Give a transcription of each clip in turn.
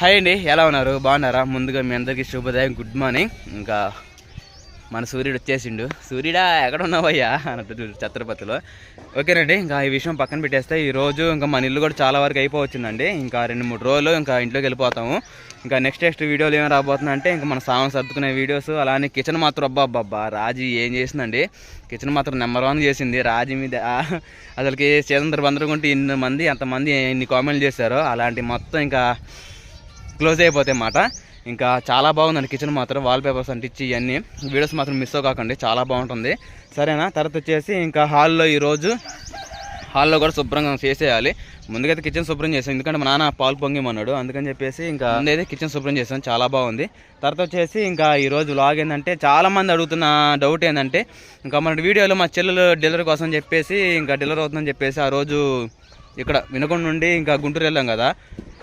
Hi అండి ఎలా ఉన్నారు? బాగున్నారా? ముందుగా మీ అందరికీ శుభోదయం గుడ్ మార్నింగ్. ఇంకా మన సూర్యుడు వచ్చేసిండు. సూర్యుడా ఎక్కడ ఉన్నావయ్యా? అన్నట్టు ఛత్రపతిలో. ఓకేనండి ఇంకా ఈ విషయం పక్కన పెట్టేస్తే ఈరోజు ఇంకా మన ఇల్లు కూడా చాలా వరకు అయిపోవచ్చిందండి. ఇంకా రెండు మూడు రోజులు ఇంకా ఇంట్లోకి వెళ్ళిపోతాము. ఇంకా నెక్స్ట్ నెక్స్ట్ వీడియోలు ఏం రాబోతున్నా అంటే ఇంకా మన సామాన్ సర్దుకునే వీడియోస్ అలానే కిచెన్ మాత్రం అబ్బా అబ్బా రాజీ ఏం చేసిందండి? కిచెన్ మాత్రం నెంబర్ వన్ చేసింది రాజీ మీద. ఆ, అసలుకి చేతందరు బందరుకుంటే ఇన్ని మంది అంతమంది ఇన్ని కామెంట్లు చేశారో అలాంటి మొత్తం ఇంకా క్లోజ్ అయిపోతాయి మాట ఇంకా చాలా బాగుందండి. కిచెన్ మాత్రం వాల్ పేపర్స్ అంటించి ఇవన్నీ. వీడియోస్ మాత్రం మిస్ అవ్వకండి. చాలా బాగుంటుంది. సరేనా? తర్వాత వచ్చేసి ఇంకా హాల్లో ఈరోజు హాల్లో కూడా శుభ్రంగా చేసేయాలి. ముందుకైతే కిచెన్ శుభ్రం చేసాం. ఎందుకంటే మా నాన్న పాలు పొంగిమన్నాడు. అందుకని చెప్పేసి ఇంకా ముందైతే కిచెన్ శుభ్రం చేసాం. చాలా బాగుంది. తర్వాత వచ్చేసి ఇంకా ఈరోజు లాగ్ ఏంటంటే చాలామంది అడుగుతున్న డౌట్ ఏంటంటే ఇంకా మన వీడియోలో మా చెల్లెలు డెలివరీ కోసం చెప్పేసి ఇంకా డెలివరీ అవుతుందని చెప్పేసి ఆ రోజు ఇక్కడ వినకొండ నుండి ఇంకా గుంటూరు వెళ్ళాం కదా.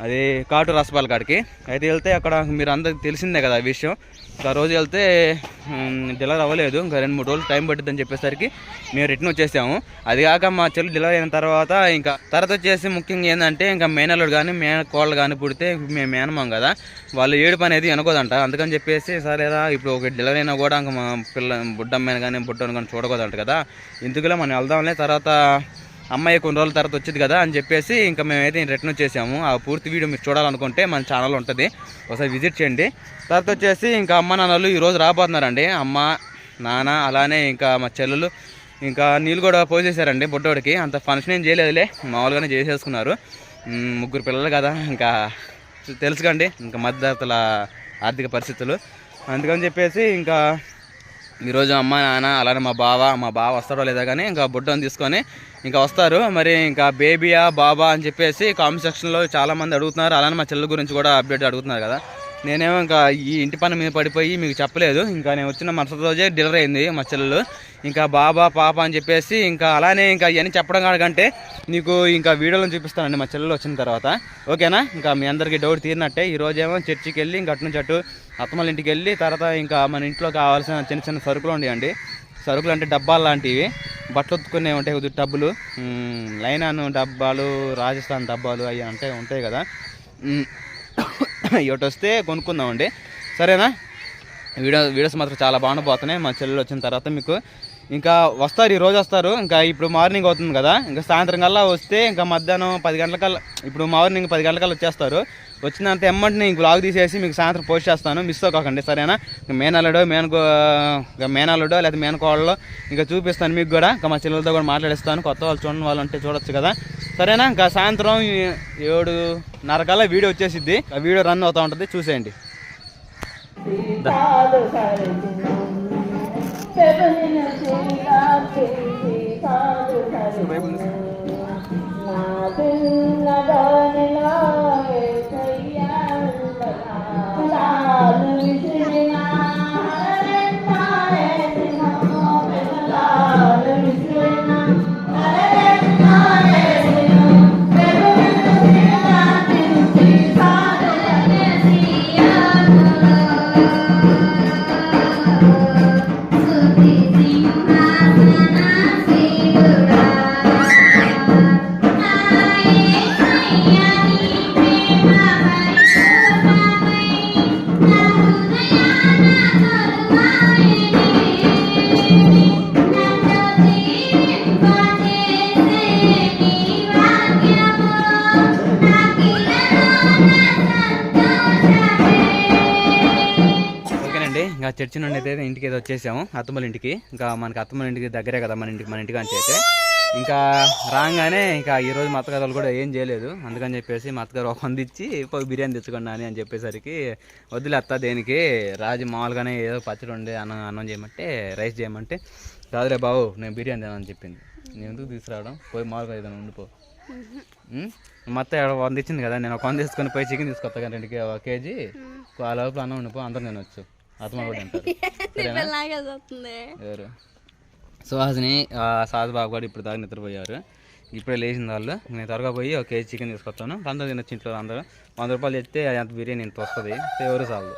అది కాటు రసపాల కాడికి. అయితే వెళ్తే అక్కడ మీరు అందరికి తెలిసిందే కదా ఆ విషయం. ఆ రోజు వెళ్తే డెలివరీ అవ్వలేదు. ఇంకా రెండు మూడు రోజులు టైం పట్టిద్దని చెప్పేసరికి మేము రిటర్న్ వచ్చేసాము. అది కాక మా చెల్లి డెలివరీ అయిన తర్వాత ఇంకా తర్వాత వచ్చేసి ముఖ్యంగా ఏంటంటే ఇంకా మేనల్లుడు కానీ మేన కోళ్ళు కానీ పుడితే మేము మేనమాం కదా. వాళ్ళు ఏడుపు అనేది అనుకోదంట అందుకని చెప్పేసి సరేరా ఇప్పుడు ఒక డెలివరీ అయినా కూడా ఇంకా మా పిల్ల బుడ్డమ్మైన కానీ బుడ్డను కానీ చూడకూడదంట కదా. ఎందుకులే మనం వెళ్దాంలే. తర్వాత అమ్మాయి కొన్ని రోజుల తర్వాత వచ్చింది కదా అని చెప్పేసి ఇంకా మేమైతే రిటర్న్ వచ్చేసాము. ఆ పూర్తి వీడియో మీరు చూడాలనుకుంటే మన ఛానల్ ఉంటుంది. ఒకసారి విజిట్ చేయండి. తర్వాత వచ్చేసి ఇంకా అమ్మ నాన్నలు ఈరోజు రాబోతున్నారండి. అమ్మ నాన్న అలానే ఇంకా మా చెల్లెలు ఇంకా నీళ్ళు కూడా పోసేసారండి బుడ్డోడికి. అంత ఫంక్షన్ ఏం చేయలేదులే. మామూలుగానే చేసేసుకున్నారు. ముగ్గురు పిల్లలు కదా. ఇంకా తెలుసుకండి. ఇంకా మధ్యతల ఆర్థిక పరిస్థితులు. అందుకని చెప్పేసి ఇంకా ఈరోజు అమ్మ నాన్న అలానే మా బావ మా బావ వస్తాడో లేదా కానీ ఇంకా బుడ్డని తీసుకొని ఇంకా వస్తారు. మరి ఇంకా బేబీయా బాబా అని చెప్పేసి కామెంట్ సెక్షన్లో చాలా మంది అడుగుతున్నారు. అలానే మా చెల్లెల గురించి కూడా అప్డేట్ అడుగుతున్నారు కదా. నేనేమో ఇంకా ఈ ఇంటి పని మీద పడిపోయి మీకు చెప్పలేదు. ఇంకా నేను వచ్చిన మరుసటి రోజే డెలివరీ అయింది మా చెల్లెలు. ఇంకా బాబా పాప అని చెప్పేసి ఇంకా అలానే ఇంకా ఇవన్నీ చెప్పడం కాడకంటే నీకు ఇంకా వీడియోలను చూపిస్తానండి మా చెల్లెలు వచ్చిన తర్వాత. ఓకేనా? ఇంకా మీ అందరికీ డౌట్ తీరినట్టే. ఈ రోజేమో చర్చికి వెళ్ళి ఇంకా అటు నుంచి అటు అత్తమ్మల ఇంటికి వెళ్ళి తర్వాత ఇంకా మన ఇంట్లో కావాల్సిన చిన్న చిన్న సరుకులు ఉండేయండి. సరుకులు అంటే డబ్బాలు లాంటివి. బట్టలు ఉత్తుకునే ఉంటాయి కొద్ది టబ్బులు. లైనాను డబ్బాలు రాజస్థాన్ డబ్బాలు అవి అంటే ఉంటాయి కదా. ఇటు వస్తే కొనుక్కుందామండి. సరేనా? వీడియో వీడియోస్ మాత్రం చాలా బాగుండిపోతున్నాయి మా చెల్లెలు వచ్చిన తర్వాత మీకు ఇంకా వస్తారు ఈ రోజు వస్తారు. ఇంకా ఇప్పుడు మార్నింగ్ అవుతుంది కదా. ఇంకా సాయంత్రం కల్లా వస్తే ఇంకా మధ్యాహ్నం పది గంటలకల్లా ఇప్పుడు మార్నింగ్ పది గంటలకల్లా వచ్చేస్తారు. వచ్చినంత ఎమ్మంటే నేను బ్లాగ్ తీసేసి మీకు సాయంత్రం పోస్ట్ చేస్తాను. మిస్ అవ్వకండి సరేనా? ఇంకా మేనల్లుడో మేనకో ఇంకా మేనల్లుడో లేదా మేనకోళ్ళలో ఇంకా చూపిస్తాను మీకు కూడా. ఇంకా మా చెల్లెలతో కూడా మాట్లాడిస్తాను. కొత్త వాళ్ళు చూడని వాళ్ళు ఉంటే చూడొచ్చు కదా. సరేనా? ఇంకా సాయంత్రం ఏడున్నర కల్లా వీడియో వచ్చేసిద్ది. ఆ వీడియో రన్ అవుతూ ఉంటుంది చూసేయండి. దా. చర్చి నుండి అయితే ఇంటికి అయితే వచ్చేసాము. అత్తమ్మల ఇంటికి. ఇంకా మనకి అత్తమ్మల ఇంటికి దగ్గరే కదా మన ఇంటికి మన ఇంటికి అని అయితే ఇంకా రాగానే ఇంకా ఈ రోజు మా అత్తగారు కూడా ఏం చేయలేదు. అందుకని చెప్పేసి మా అత్తగారు ఒక వంద ఇచ్చి పోయి బిర్యానీ తెచ్చుకోండి అని అని చెప్పేసరికి వద్దులే అత్త దేనికి? రాజు మామూలుగానే ఏదో పచ్చడి ఉండి అన్నం అన్నం చేయమంటే రైస్ చేయమంటే కాదులే బాబు నేను బిర్యానీ తినని చెప్పింది. నేను ఎందుకు తీసుకురావడం? పోయి మామూలుగా ఏదైనా ఉండిపో ఉమ్? మా అత్త ఏడో వంద ఇచ్చింది కదా నేను ఒక వంద తీసుకొని పోయి చికెన్ తీసుకొస్తా కదా రెండు కేజీ. ఆ లోపల అన్నం ఉండిపో అందరం తినొచ్చు. ఆత్మ కూడా తింటారు సరేనా? ఎవరు? సుహాసిని సాధు బాబు కూడా ఇప్పుడు దాకా నిద్రపోయారు. ఇప్పుడే లేచిన వాళ్ళు. నేను త్వరగా పోయి ఒక కేజీ చికెన్ తీసుకొస్తాను. అందరూ తినొచ్చు ఇంట్లో అందరూ. వంద రూపాయలు చెప్తే అంత బిర్యానీ ఇంత వస్తుంది. ఎవరు చాలు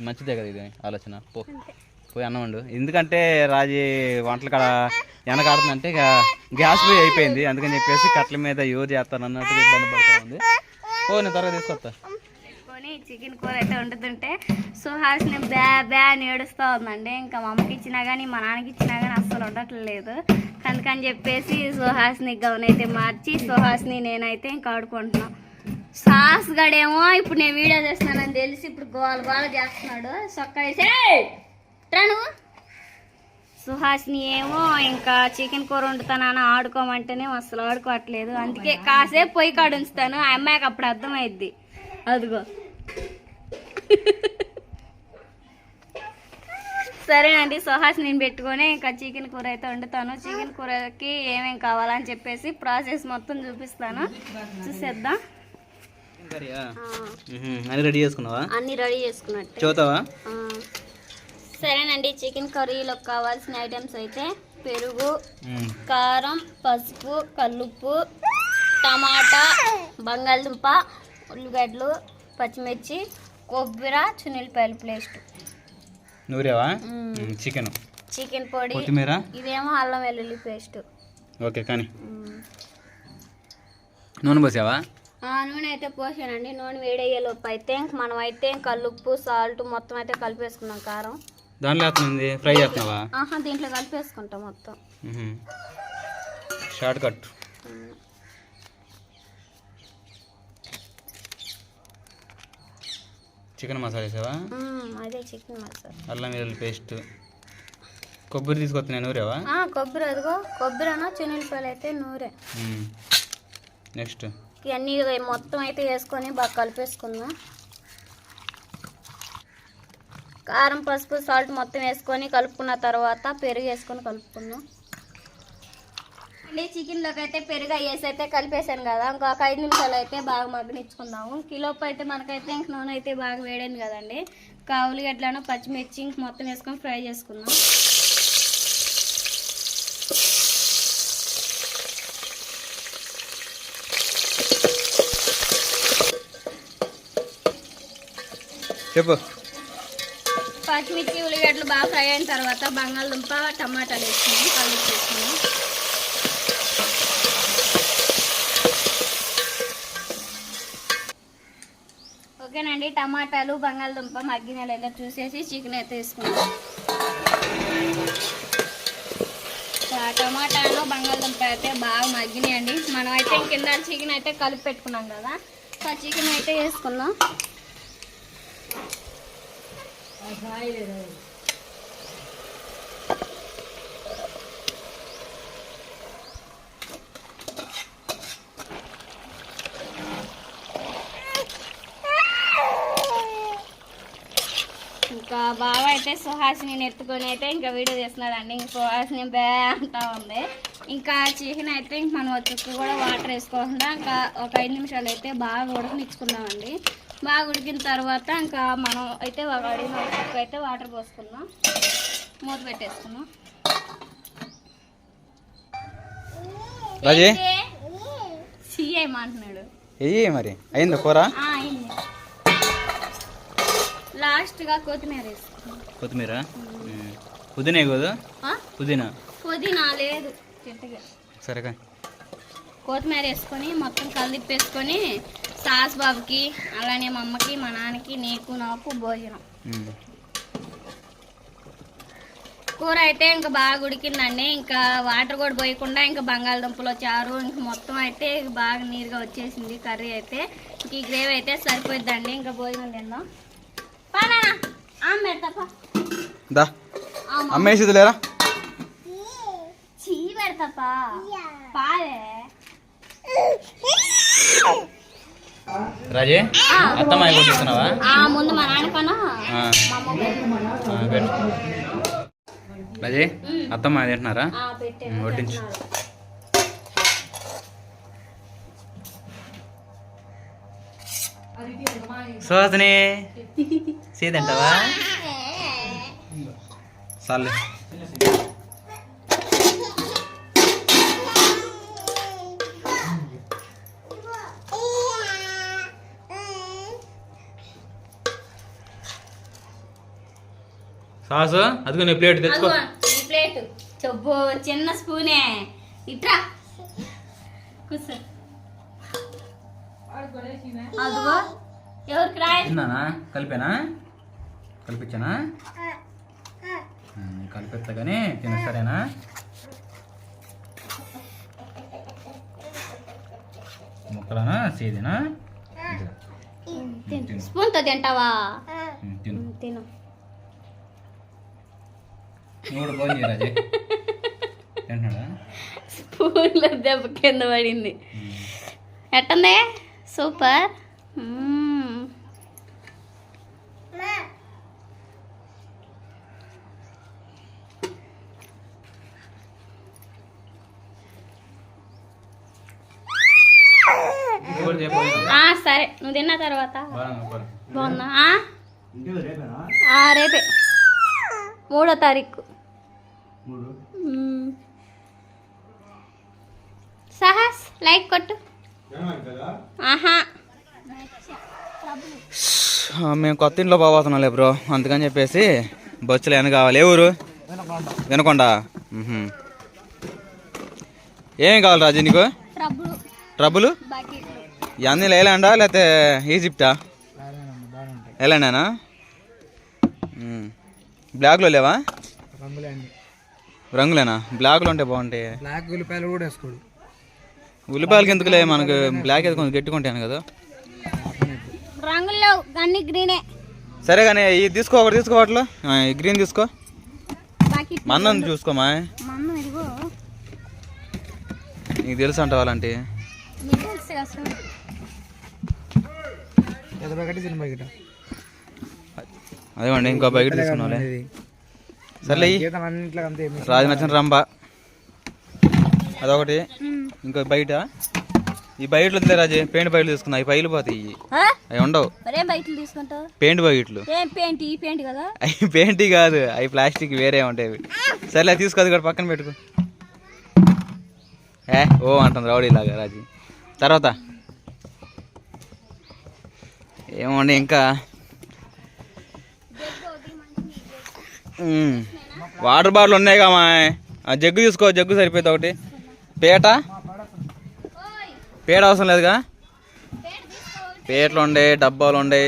మంచిదే కదా ఇది ఆలోచన. పో. పోయి అన్నం వండు. ఎందుకంటే రాజీ వంటలు కాడ వెనకాడుతుందంటే ఇక గ్యాస్ పోయి అయిపోయింది. అందుకని చెప్పేసి కట్ల మీద యూజ్ చేస్తాను అన్నట్టు ఇబ్బంది పడుతూ ఉంది. ఓ నేను త్వరగా తీసుకొస్తా. పెట్టుకొని చికెన్ కూర అయితే వండుతుంటే సుహాస్ని బ్యా బ్యా అని ఏడుస్తూ ఉందండి. ఇంకా మా అమ్మకి ఇచ్చినా కానీ మా నాన్నకి ఇచ్చినా కానీ అస్సలు ఉండట్లేదు అందుకని చెప్పేసి సుహాస్ని అయితే మార్చి సుహాస్ని నేనైతే ఇంకా ఆడుకుంటున్నాం. సాస్ గడేమో ఇప్పుడు నేను వీడియో చేస్తున్నానని తెలిసి ఇప్పుడు గోల గోల చేస్తున్నాడు. సొక్క వేసి నువ్వు. సుహాస్ని ఏమో ఇంకా చికెన్ కూర వండుతానని ఆడుకోమంటేనే అసలు ఆడుకోవట్లేదు. అందుకే కాసేపు పొయ్యి కాడ ఉంచుతాను. ఆ అమ్మాయికి అప్పుడు అర్థమైద్ది. అదిగో. సరేనండి సుహాస్ నేను పెట్టుకొని ఇంకా చికెన్ కూర అయితే వండుతాను. చికెన్ కూరకి ఏమేం కావాలని చెప్పేసి ప్రాసెస్ మొత్తం చూపిస్తాను. చూసేద్దాం. ఆ, అని రెడీ చేసుకున్నావా? అన్నీ రెడీ చేసుకున్నట్టు. చూతావా సరేనండి చికెన్ కర్రీలోకి కావాల్సిన ఐటమ్స్ అయితే పెరుగు కారం పసుపు కల్లుప్పు టమాటా బంగాళదుంప ఉల్లిగడ్డలు పచ్చిమిర్చి కొబ్బరి చున్నిలపాయల పేస్ట్. నూరేవా. చికెన్. చికెన్ పొడి కొత్తిమీర? ఇదేమో అల్లం వెల్లుల్లి పేస్ట్. ఓకే కానీ. నూనె పోసావా? ఆ నూనె అయితే పోసానండి. నూనె వేడయ్యేలోపు అయితే మనం అయితే కల్లుప్పు సాల్ట్ మొత్తం అయితే కలిపేసుకున్నాం కారం. దాంట్లో వేస్తుంది ఫ్రై చేస్తున్నావా ఆహా దీంట్లో కలిపేసుకుంటాం మొత్తం. Short cut. చికెన్ మసాలా వేసావా? అదే చికెన్ మసాలా. అల్లం వెల్లుల్లి పేస్ట్. కొబ్బరి తీసుకొస్తున్నా నూరేవా? ఆ, కొబ్బరి అదిగో కొబ్బరి అన్న చెనిల్లిపాయలు అయితే నూరే. నెక్స్ట్. ఇవన్నీ మొత్తం అయితే వేసుకొని బాగా కలిపేసుకుందాం. కారం పసుపు సాల్ట్ మొత్తం వేసుకొని కలుపుకున్న తర్వాత పెరుగు వేసుకొని కలుపుకుందాం. అంటే చికెన్లోకి అయితే పెరుగు వేసి అయితే కలిపేసాను కదా ఇంకొక ఐదు నిమిషాలు అయితే బాగా మగ్గనిచ్చుకుందాము కిలోపు అయితే మనకైతే ఇంక నూనె అయితే బాగా వేడైంది కదండి. కావులు ఎట్లానో పచ్చిమిర్చి ఇంక మొత్తం వేసుకొని ఫ్రై చేసుకుందాం. చెప్పు. పచ్చిమిర్చి ఉల్లిగడ్డలు బాగా ఫ్రై అయిన తర్వాత బంగాళదుంప టమాటాలు వేసుకుని కలిపి వేసుకుని ఓకేనండి టమాటాలు బంగాళదుంప మగ్గినలు ఇలా చూసేసి చికెన్ అయితే వేసుకున్నాం ఆ టమాటాలు బంగాళదుంప అయితే బాగా మగ్గినాయండి. మనం అయితే కింద చికెన్ అయితే కలిపి పెట్టుకున్నాం కదా సో చికెన్ అయితే వేసుకున్నాం ఇంకా బావ అయితే సుహాసిని ఎత్తుకొని అయితే ఇంకా వీడియో చేస్తున్నాడండి. ఇంక సుహాసిని బే అంటా ఉంది. ఇంకా చికెన్ అయితే ఇంక మనం చుక్క కూడా వాటర్ వేసుకోకుండా ఇంకా ఒక ఐదు నిమిషాలు అయితే బాగా ఉడకనిచ్చుకుందామండి బాగా ఉడికిన తర్వాత ఇంకా మనం అయితే ఒక అడిగిన అయితే వాటర్ పోసుకుందాం. మూత పెట్టేసుకుందాం. రాజే? సీఎం అంటున్నాడు వెయ్యి మరి అయిందా కూర? అయింది. లాస్ట్గా కొత్తిమీర వేసుకుందాం కొత్తిమీర. పుదీనా కదా? పుదీనా? పుదీనా లేదు చెట్టుగా సరే కానీ కొత్తిమీర వేసుకొని మొత్తం కలిపేసుకొని సాస్ బాబుకి అలానే మా అమ్మకి మా నాన్నకి నీకు నాకు భోజనం. కూర అయితే ఇంకా బాగా ఉడికిందండి. ఇంకా వాటర్ కూడా పోయకుండా ఇంకా బంగాళదుంపలు చారు ఇంకా మొత్తం అయితే బాగా నీరుగా వచ్చేసింది కర్రీ అయితే. ఇంక ఈ గ్రేవీ అయితే సరిపోద్దండి ఇంకా భోజనం తిందాం. దా. ఆమ. అమ్మేసి లేరా? రాజే అత్తమ్మ కొట్టిస్తున్నావా ఆ ముందు మా నాన్న కన్నా ఆ, మా అమ్మ పెట్టు. ఆ, పెట్టు. రాజే అత్తమ్మ తింటున్నారా ఆ, పెట్టే ఉమ్, వడ్డించు. సుహాసిని సీదంటావా? చాలే. సాసు అదిగో నీ ప్లేట్ తెచ్చుకో. ప్లేట్. చెప్పు చిన్న స్పూనే. ఇట్రా. కూర్చో. అదిగో. ఎవరికి కలిపానా? కలిపించానా కానీ తిన సరేనా? ముక్కలనా? సేదేనా? తిను. స్పూన్తో తింటావా? తిను. తిను. నువ్వు కూడా ఫోన్ చేయరాజే తింటున్నాడా? స్పూన్లో దెబ్బ కింద పడింది. ఎట్టుంది? సూపర్ మ్మ్. ఇది కూడా చెప్పు. ఆ, సరే. నువ్వు తిన్న తర్వాత? ఆ, రేపే. మూడో తారీఖు. మ్మ్. సహాస్ లైక్ కొట్టు. ఆహా. ఆ, మేము కొత్త ఇంట్లో పోతున్నాంలే బ్రో. అందుకని చెప్పేసి బొచ్చులు ఎన్న కావాలి ఏ ఊరు? వినకొండ. ఏం కావాలి రాజు నీకు? ట్రబుల్ ఇవన్నీ లేలాండా లేకపోతే ఈజిప్టా? ఎలాండానా బ్లాక్లో లేవా? రంగులేనా? బ్లాక్లో ఉంటే బాగుంటాయి. బ్లాక్ ఉల్లిపాయలు కూడా వేసుకోడు. ఉల్లిపాయలకి ఎందుకులే మనకు బ్లాక్ అయితే కొంచెం గట్టిగా కదా. రంగుల్లో అన్ని గ్రీనే. సరే కానీ ఇది తీసుకో ఒకటి తీసుకో వాటిలో గ్రీన్ తీసుకో. మన్నం చూసుకోమా నీకు తెలుసు అంట అలాంటి నీకు తెలుసు అసలు. పెద్ద ప్యాకెట్ చిన్న ప్యాకెట్. అదేమండి ఇంకో బకెట్ తీసుకున్నావులే. సర్లే రాజు నచ్చిన రంబ అదొకటి. ఇంకో బయట. ఈ బయటలు వదిలే రాజు పెయింట్ బయటలు తీసుకున్నా అవి పైలు పోతాయి. అవి ఉండవు. బయటలు పెయింట్ బకెట్లు ఏం పెయింట్? ఈ పెయింట్ కదా? అవి పెయింట్ కాదు అవి ప్లాస్టిక్ వేరే ఉంటాయి. సర్లే తీసుకో అది కూడా పక్కన పెట్టుకో. ఏ ఓ అంటుంది రౌడీ లాగా రాజు. తర్వాత. ఏమండి ఇంకా. వాటర్ బాటిల్ ఉన్నాయి కామా ఆ జగ్గు తీసుకో జగ్గు సరిపోతుంది ఒకటి. పేట? పేట అవసరం లేదుగా? పేటలు ఉండే డబ్బాలు ఉండే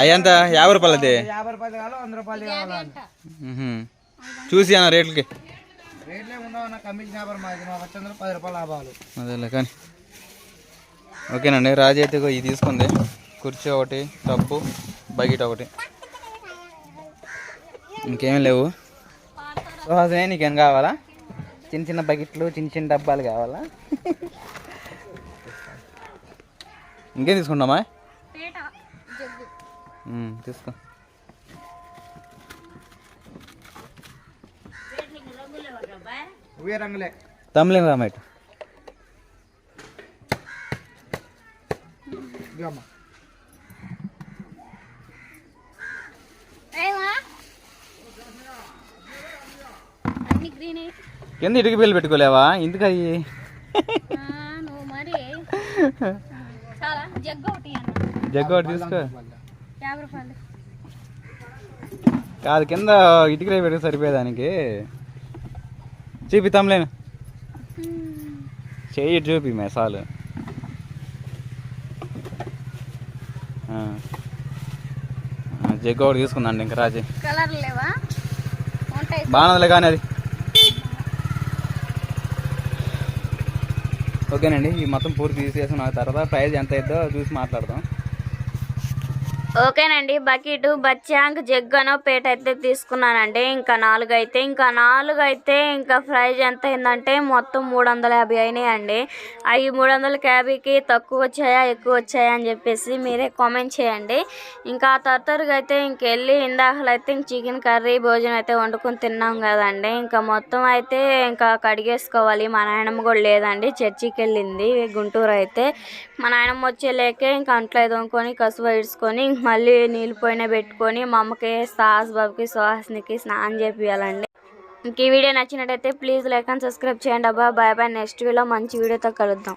అయ్యంత? యాభై రూపాయలది? యాభై రూపాయలు కావాలి వంద రూపాయలు కావాలి. చూసి అన్న రేట్లకి. రేట్లే ఉండవు అన్న కమిషన్ వ్యాపారం మాది. మా వచ్చి వందలు పది రూపాయలు లాభాలు. అదేలే కానీ. ఓకేనండి రాజు అయితే ఇది తీసుకుంది. కుర్చీ ఒకటి టబ్బు బకెట్ ఒకటి. ఇంకేం లేవు. సుహాసనే నీకేం కావాలా? చిన్న చిన్న బకెట్లు చిన్న చిన్న డబ్బాలు కావాలా? ఇంకేం తీసుకుంటామా? పేట. జగ్గు ఉమ్, తీసుకో. అన్ని గ్రీనే కింద ఇటుక బిల్లు పెట్టుకోలేవా? ఎందుకు అయ్యి జగ్గు ఒకటి తీసుకో. కాదు కింద ఇటుక రేపు పెడితే సరిపోయేదానికి. చూపి తమ్లేను చెయ్యి చూపి మెసాలు. జగ్గు ఒకటి తీసుకుందండి ఇంకా రాజీ. కలర్ లేవా? బాగున్నదిలే కానీ అది. ఓకేనండి ఈ మొత్తం పూర్తి తీసేసిన తర్వాత ప్రైస్ ఎంత అయిద్దో చూసి మాట్లాడదాం. ఓకేనండి బకెట్ బచ్చాంక్ జగ్గనో పేట అయితే తీసుకున్నానండి. ఇంకా నాలుగు అయితే ఇంకా నాలుగు అయితే ఇంకా ప్రైజ్ ఎంత అయిందంటే మొత్తం మూడు వందల యాభై అయినాయండి. అవి మూడు వందల యాభైకి తక్కువ వచ్చాయా ఎక్కువ వచ్చాయా అని చెప్పేసి మీరే కామెంట్ చేయండి. ఇంకా ఆ అయితే ఇంకెళ్ళి ఇందాకలు అయితే ఇంక చికెన్ కర్రీ భోజనం అయితే వండుకొని తిన్నాం కదండి. ఇంకా మొత్తం అయితే ఇంకా కడిగేసుకోవాలి. మా నాయనమ్మ కూడా లేదండి చర్చికి వెళ్ళింది గుంటూరు అయితే. మా నాయనమ్మ వచ్చేలేకే ఇంకా అంట్లో దొంకొని కసువ ఇడ్చుకొని ఇంక మళ్ళీ నీళ్ళు పోయిన పెట్టుకొని మా అమ్మకి సాస్ బాబుకి సుహాస్నికి స్నానం చేపియాలండి ఇంక ఈ వీడియో నచ్చినట్టయితే ప్లీజ్ లైక్ అండ్ సబ్స్క్రైబ్ చేయండి అబ్బా. Bye bye. నెక్స్ట్ వీడియో మంచి వీడియోతో కలుద్దాం.